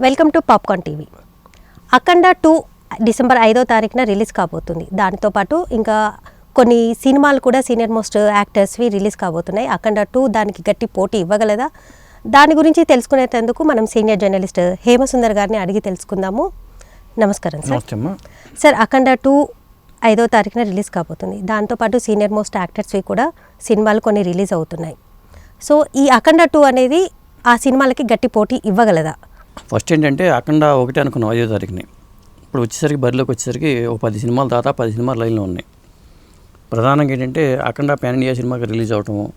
Welcome to popcorn TV. Akhanda two December ఐదో తారీఖున release కాబోతుంది. దానితో పాటు ఇంకా కొన్ని సినిమాలు కూడా సీనియర్ మోస్ట్ యాక్టర్స్వి రిలీజ్ కాబోతున్నాయి. అఖండ టూ దానికి గట్టి పోటీ ఇవ్వగలదా? దాని గురించి తెలుసుకునేందుకు మనం సీనియర్ జర్నలిస్ట్ హేమసుందర్ గారిని అడిగి తెలుసుకుందాము. నమస్కారం సార్. సార్ అఖండ టూ ఐదో తారీఖున రిలీజ్ కాబోతుంది. దాంతోపాటు సీనియర్ మోస్ట్ యాక్టర్స్వి కూడా సినిమాలు కొన్ని రిలీజ్ అవుతున్నాయి. సో ఈ అఖండ టూ అనేది ఆ సినిమాలకి గట్టి పోటీ ఇవ్వగలదా? ఫస్ట్ ఏంటంటే అఖండ ఒకటే అనుకున్నాం ఐదో తారీఖుని. ఇప్పుడు వచ్చేసరికి బరిలోకి వచ్చేసరికి ఒక పది సినిమాలు దాదాపు పది సినిమాలు లైన్లో ఉన్నాయి. ప్రధానంగా ఏంటంటే అఖండ పాన్ ఇండియా సినిమాకి రిలీజ్ అవటము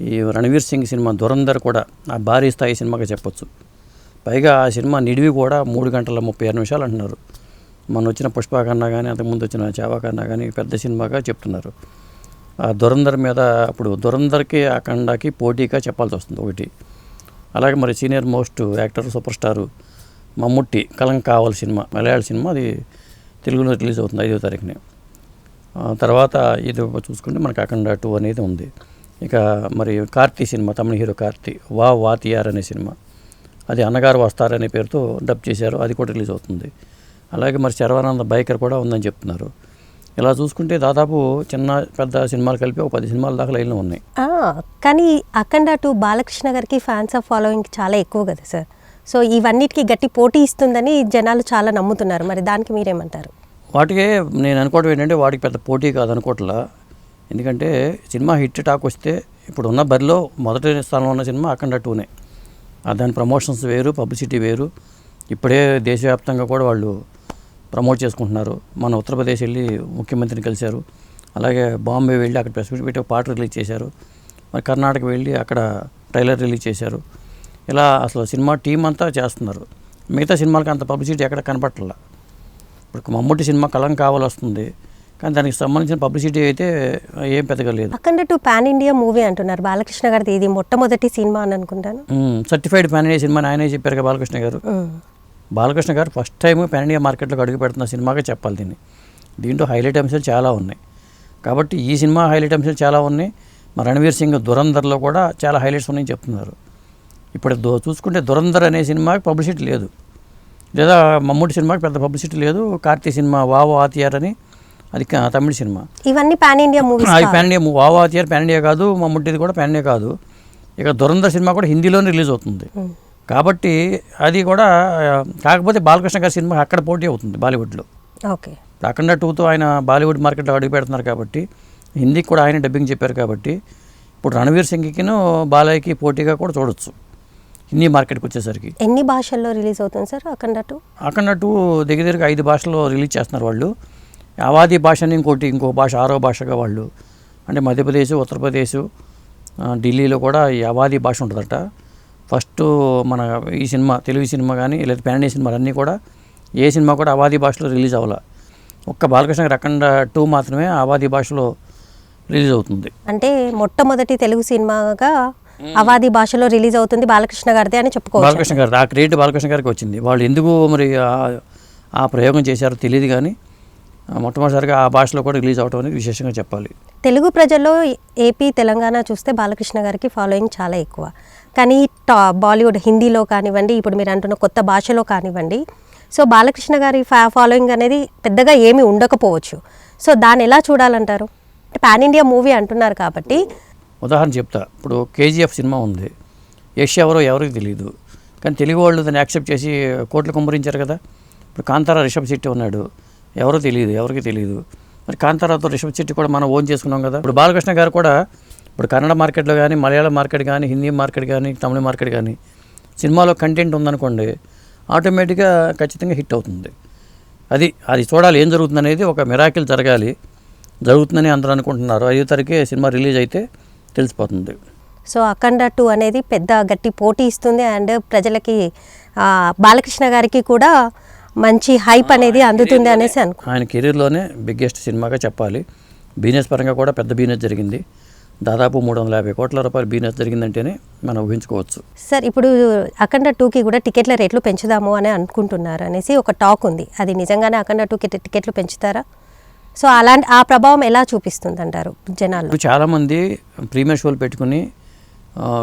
ఈ రణవీర్ సింగ్ సినిమా దురంధర్ కూడా ఆ భారీ స్థాయి సినిమాగా చెప్పొచ్చు. పైగా ఆ సినిమా నిడివి కూడా మూడు గంటల ముప్పై ఆరు నిమిషాలు అంటున్నారు. మొన్న వచ్చిన పుష్ప కన్నా కానీ అంతకుముందు వచ్చిన చావా కన్నా కానీ పెద్ద సినిమాగా చెప్తున్నారు. ఆ దురంధర్ మీద అప్పుడు దురంధర్కి అఖండకి పోటీగా చెప్పాల్సి వస్తుంది ఒకటి. అలాగే మరి senior most actor super star Mammootty కలం కావాలి సినిమా మలయాళ సినిమా అది తెలుగులో రిలీజ్ అవుతుంది ఐదో తారీఖుని. తర్వాత ఇది చూసుకుంటే మనకి అఖండ టూ అనేది ఉంది. ఇక మరి కార్తీ సినిమా తమిళ హీరో కార్తీ వా వాతియార్ అనే సినిమా. అది అన్నగారు వస్తారనే పేరుతో డబ్ చేశారు అది కూడా రిలీజ్ అవుతుంది. అలాగే మరి శర్వానంద బైకర్ కూడా ఉందని చెప్తున్నారు. ఇలా చూసుకుంటే దాదాపు చిన్న పెద్ద సినిమాలు కలిపి ఒక పది సినిమాల దాకా లైన్లో ఉన్నాయి. కానీ అఖండ టూ బాలకృష్ణ గారికి ఫ్యాన్స్ ఆఫ్ ఫాలోయింగ్ చాలా ఎక్కువ కదా సార్. సో ఇవన్నిటికీ గట్టి పోటీ ఇస్తుందని జనాలు చాలా నమ్ముతున్నారు. మరి దానికి మీరేమంటారు? వాటికే నేను అనుకోవడం ఏంటంటే వాటికి పెద్ద పోటీ కాదు అనుకోవట్లా ఎందుకంటే సినిమా హిట్ టాక్ వస్తే ఇప్పుడు ఉన్న బరిలో మొదటి స్థానంలో ఉన్న సినిమా అఖండ టూనే. దాని ప్రమోషన్స్ వేరు పబ్లిసిటీ వేరు. ఇప్పుడే దేశవ్యాప్తంగా కూడా వాళ్ళు ప్రమోట్ చేసుకుంటున్నారు. మన ఉత్తరప్రదేశ్ వెళ్ళి ముఖ్యమంత్రిని కలిశారు. అలాగే బాంబే వెళ్ళి అక్కడ ప్రెస్ మీట్ పెట్టి పాట రిలీజ్ చేశారు. మరి కర్ణాటక వెళ్ళి అక్కడ ట్రైలర్ రిలీజ్ చేశారు. ఇలా అసలు సినిమా టీం అంతా చేస్తున్నారు. మిగతా సినిమాలకి అంత పబ్లిసిటీ ఎక్కడ కనపట్ల ఇప్పుడు మమ్ముట్టి సినిమా కలం కావాలి వస్తుంది కానీ దానికి సంబంధించిన పబ్లిసిటీ అయితే ఏం పెద్దగా లేదు. Akhanda two pan India movie అంటున్నారు. బాలకృష్ణ గారిది ఇది మొట్టమొదటి సినిమా అని అనుకుంటాను. సర్టిఫైడ్ పాన్ ఇండియా సినిమా ఆయనే చెప్పారు కదా బాలకృష్ణ గారు. బాలకృష్ణ గారు ఫస్ట్ టైం పాన్ ఇండియా మార్కెట్లోకి అడుగు పెడుతున్న సినిమాగా చెప్పాలి దీన్ని. దీంట్లో హైలైట్ అంశాలు చాలా ఉన్నాయి. కాబట్టి ఈ సినిమా హైలైట్ అంశాలు చాలా ఉన్నాయి. మరి రణవీర్ సింగ్ దురంధర్లో కూడా చాలా హైలైట్స్ ఉన్నాయని చెప్తున్నారు. ఇప్పుడు దో చూసుకుంటే దురంధర్ అనే సినిమాకి పబ్లిసిటీ లేదు. లేదా మమ్మూటి సినిమాకి పెద్ద పబ్లిసిటీ లేదు. కార్తీ సినిమా వావో ఆతియార్ అని అది తమిళ సినిమా. ఇవన్నీ పాన్ ఇండియా మూవీస్ అది pan India Vaa Vaathiyar pan India కాదు మమ్ముటిది కూడా పాన్ ఇండియా కాదు. ఇక దురంధర్ సినిమా కూడా హిందీలోనే రిలీజ్ అవుతుంది. కాబట్టి అది కూడా కాకపోతే బాలకృష్ణ గారి సినిమా అక్కడ పోటీ అవుతుంది బాలీవుడ్లో. ఓకే. అఖండ టూతో ఆయన బాలీవుడ్ మార్కెట్లో అడుగు పెడుతున్నారు కాబట్టి హిందీకి కూడా ఆయన డబ్బింగ్ చెప్పారు కాబట్టి ఇప్పుడు రణవీర్ సింగ్కిను బాలయ్యకి పోటీగా కూడా చూడొచ్చు. హిందీ మార్కెట్కి వచ్చేసరికి. ఎన్ని భాషల్లో రిలీజ్ అవుతుంది sir Akhanda two? Akhanda two దగ్గర దగ్గర ఐదు భాషల్లో రిలీజ్ చేస్తున్నారు వాళ్ళు. అవాది భాషని ఇంకోటి ఇంకో భాష ఆరో భాషగా వాళ్ళు. అంటే మధ్యప్రదేశ్ ఉత్తరప్రదేశ్ ఢిల్లీలో కూడా ఈ అవాది భాష ఉంటుందట. ఫస్ట్ మన ఈ సినిమా తెలుగు సినిమా కానీ లేదా పాన్ ఇండియా సినిమాలు అన్నీ కూడా ఏ సినిమా కూడా అవాది భాషలో రిలీజ్ అవ్వాల. ఒక్క బాలకృష్ణ గారి అఖండ టూ మాత్రమే అవాది భాషలో రిలీజ్ అవుతుంది. అంటే మొట్టమొదటి తెలుగు సినిమాగా అవాది భాషలో రిలీజ్ అవుతుంది బాలకృష్ణ గారిది అని చెప్పుకోవచ్చు. బాలకృష్ణ గారు ఆ క్రెడిట్ బాలకృష్ణ గారికి వచ్చింది. వాళ్ళు ఎందుకు మరి ఆ- ప్రయోగం చేశారో తెలియదు కానీ మొట్టమొదటిసారిగా ఆ భాషలో కూడా రిలీజ్ అవడం అనేది విశేషంగా చెప్పాలి. తెలుగు ప్రజల్లో ఏపీ తెలంగాణ చూస్తే బాలకృష్ణ గారికి ఫాలోయింగ్ చాలా ఎక్కువ. కానీ టా బాలీవుడ్ హిందీలో కానివ్వండి ఇప్పుడు మీరు అంటున్న కొత్త భాషలో కానివ్వండి సో బాలకృష్ణ గారి ఫా ఫాలోయింగ్ అనేది పెద్దగా ఏమీ ఉండకపోవచ్చు. సో దాన్ని ఎలా చూడాలంటారు? పాన్ ఇండియా మూవీ అంటున్నారు కాబట్టి. ఉదాహరణ చెప్తా. ఇప్పుడు కేజీఎఫ్ సినిమా ఉంది. యష్ ఎవరో ఎవరికి తెలియదు కానీ తెలుగు వాళ్ళు దాన్ని యాక్సెప్ట్ చేసి కోట్లు కుమ్మరించారు కదా. ఇప్పుడు కాంతారా రిషబ్ శెట్టి ఉన్నాడు. ఎవరో తెలియదు ఎవరికి తెలియదు మరి కాంతారావుతో రిషబ్ చెట్టి కూడా మనం ఓన్ చేసుకున్నాం కదా. ఇప్పుడు బాలకృష్ణ గారు కూడా ఇప్పుడు కన్నడ మార్కెట్లో కానీ మలయాళం మార్కెట్ కానీ హిందీ మార్కెట్ కానీ తమిళ మార్కెట్ కానీ సినిమాలో కంటెంట్ ఉందనుకోండి ఆటోమేటిక్గా ఖచ్చితంగా హిట్ అవుతుంది. అది అది చూడాలి ఏం జరుగుతుంది అనేది ఒక మిరాకిల్ జరగాలి జరుగుతుందని అందరూ అనుకుంటున్నారు. ఐదో తారీఖే సినిమా రిలీజ్ అయితే తెలిసిపోతుంది. సో అఖండ టూ అనేది పెద్ద గట్టి పోటీ ఇస్తుంది అండ్ ప్రజలకి బాలకృష్ణ గారికి కూడా మంచి హైప్ అనేది అందుతుంది అనేసి అనుకో ఆయన కెరీర్లోనే బిగ్గెస్ట్ సినిమాగా చెప్పాలి. బిజినెస్ పరంగా కూడా పెద్ద బిజినెస్ జరిగింది. దాదాపు మూడు వందల యాభై కోట్ల రూపాయల బిజినెస్ జరిగిందంటేనే మనం ఊహించుకోవచ్చు. సార్ ఇప్పుడు అఖండ టూకి కూడా టికెట్ల రేట్లు పెంచుదాము అని అనుకుంటున్నారు అనేసి ఒక టాక్ ఉంది. అది నిజంగానే అఖండ టూకి టికెట్లు పెంచుతారా? సో అలాంటి ఆ ప్రభావం ఎలా చూపిస్తుంది అంటారు ఇప్పుడు చాలామంది ప్రీమియర్ షోలు పెట్టుకుని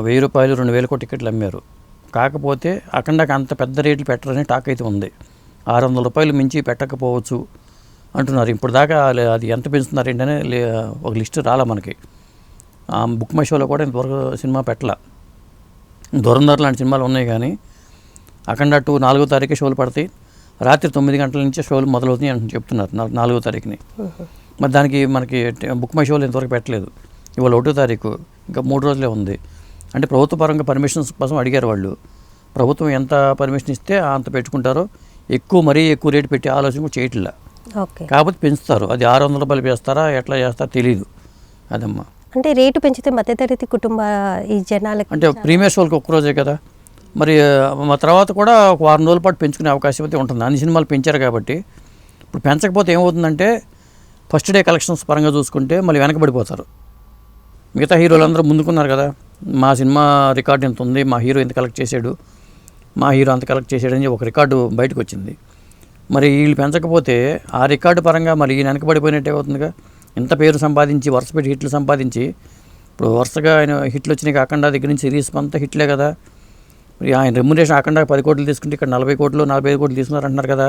వెయ్యి రూపాయలు రెండు వేలకు టికెట్లు అమ్మారు. కాకపోతే అఖండకి అంత పెద్ద రేట్లు పెట్టరని టాక్ అయితే ఉంది. ఆరు వందల రూపాయలు మించి పెట్టకపోవచ్చు అంటున్నారు. ఇప్పుడు దాకా లే- అది ఎంత పెంచుతున్నారు ఏంటనే ఒక లిస్ట్ రాలా మనకి. ఆ బుక్ మై షోలో కూడా ఇంతవరకు సినిమా పెట్టలా. దూరందర్ లాంటి సినిమాలు ఉన్నాయి కానీ అఖండ టూ నాలుగో తారీఖు షోలు పడతాయి. రాత్రి తొమ్మిది గంటల నుంచే షోలు మొదలవుతాయి అని చెప్తున్నారు నాలుగో తారీఖుని. మరి దానికి మనకి బుక్ మై షోలు ఇంతవరకు పెట్టలేదు. ఇవాళ ఒకటో తారీఖు ఇంకా మూడు రోజులే ఉంది. అంటే ప్రభుత్వ పరంగా పర్మిషన్స్ కోసం అడిగారు వాళ్ళు. ప్రభుత్వం ఎంత పర్మిషన్ ఇస్తే అంత పెట్టుకుంటారో ఎక్కువ మరీ ఎక్కువ రేటు పెట్టి ఆలోచన కూడా చేయట్లా. కాకపోతే పెంచుతారు. అది ఆరు వందల రూపాయలు వేస్తారా ఎట్లా చేస్తారో తెలియదు అదమ్మా. అంటే రేటు పెంచితే మధ్యతరగతి కుటుంబ ఈ జనాలకి అంటే ప్రీమియర్ షోలకు ఒక్క రోజే కదా. మరి మా తర్వాత కూడా ఒక వారం రోజుల పాటు పెంచుకునే అవకాశం అయితే ఉంటుంది. అన్ని సినిమాలు పెంచారు కాబట్టి. ఇప్పుడు పెంచకపోతే ఏమవుతుందంటే ఫస్ట్ డే కలెక్షన్స్ పరంగా చూసుకుంటే మళ్ళీ వెనకబడిపోతారు. మిగతా హీరోలందరూ ముందుకున్నారు కదా. మా సినిమా రికార్డు ఎంత ఉంది మా హీరో ఎంత కలెక్ట్ చేశాడు మా హీరో అంత కలెక్ట్ చేశాడని ఒక రికార్డు బయటకు వచ్చింది మరి వీళ్ళు పెంచకపోతే ఆ రికార్డు పరంగా మరి ఈయన వెనకబడిపోయినట్టే అవుతుందిగా? ఇంత పేరు సంపాదించి వరుస పెట్టి హిట్లు సంపాదించి ఇప్పుడు వరుసగా ఆయన హిట్లు వచ్చినాయి కాకుండా దగ్గర నుంచి సిరీస్ అంతా హిట్లే కదా? మరి ఆయన రెమ్యునేషన్ కాకుండా పది కోట్లు తీసుకుంటే ఇక్కడ నలభై కోట్లు నలభై ఐదు కోట్లు తీసుకున్నారు అంటున్నారు కదా?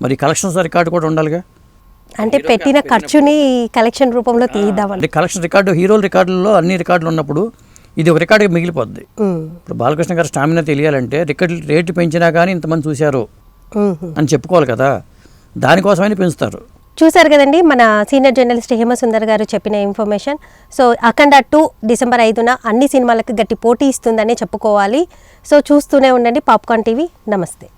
మరి కలెక్షన్స్ రికార్డు కూడా ఉండాలిగా? అంటే పెట్టిన ఖర్చుని కలెక్షన్ రూపంలో తీద్దామని. అంటే కలెక్షన్ రికార్డు హీరోల రికార్డుల్లో అన్ని రికార్డులు ఉన్నప్పుడు ఇది ఒక రికార్డుగా మిగిలిపోద్ది. ఇప్పుడు బాలకృష్ణ గారి స్టామినా తెలియాలంటే రికార్డు రేటు పెంచినా కానీ ఇంతమంది చూశారు. అని చెప్పుకోవాలి కదా. దానికోసమైనా పెంచుతారు. చూసారు కదండి మన సీనియర్ జర్నలిస్ట్ హేమసుందర్ గారు చెప్పిన information. So Akhanda two December ఐదున అన్ని సినిమాలకు గట్టి పోటీ ఇస్తుందని చెప్పుకోవాలి. సో చూస్తూనే ఉండండి పాప్కార్న్ టీవీ. నమస్తే.